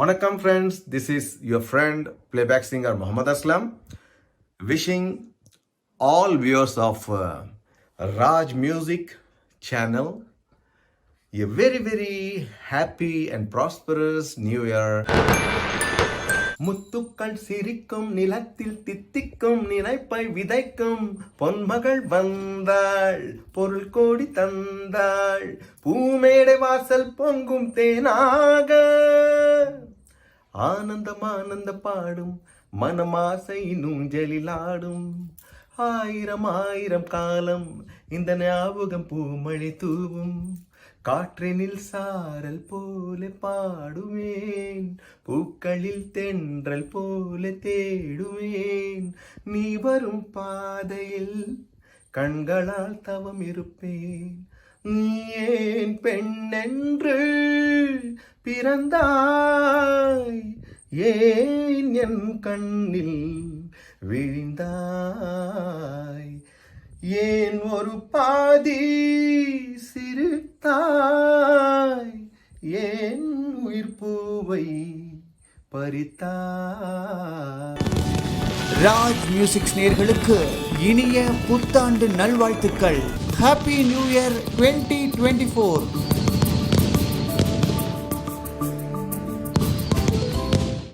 வணக்கம் friends this is your friend playback singer Mohammed Aslam wishing all viewers of Raj music channel a very very happy and prosperous new year முத்துக்கள் சிரிக்கும் நிலத்தில் தித்திக்கும் நினைப்பை விதைக்கும் பொன்மகள் வந்தாள் பொருள் கோடி தந்தாள் பூமேடை வாசல் பொங்கும் தேனாக ஆனந்தம் ஆனந்த பாடும் மனமாசை நூஞ்சலிலாடும் ஆயிரம் ஆயிரம் காலம் இந்த ஞாபகம் பூமழை தூவும். காற்றினில் சாரல் போல பாடுவேன் பூக்களில் தென்றல் போல தேடுவேன். நீ வரும் பாதையில் கண்களால் தவம் இருப்பேன். நீ ஏன் பெண்ணென்று பிறந்தாய்? ஏன் என் கண்ணில் விழிந்தாய்? ஏன் ஒரு பாதி சிரித்தாய்? ஏன் உயிர் பூவை பறித்தாய்? ராஜ் மியூசிக் நேர்களுக்கு இனிய புத்தாண்டு நல்வாழ்த்துக்கள். Happy new year twenty twenty four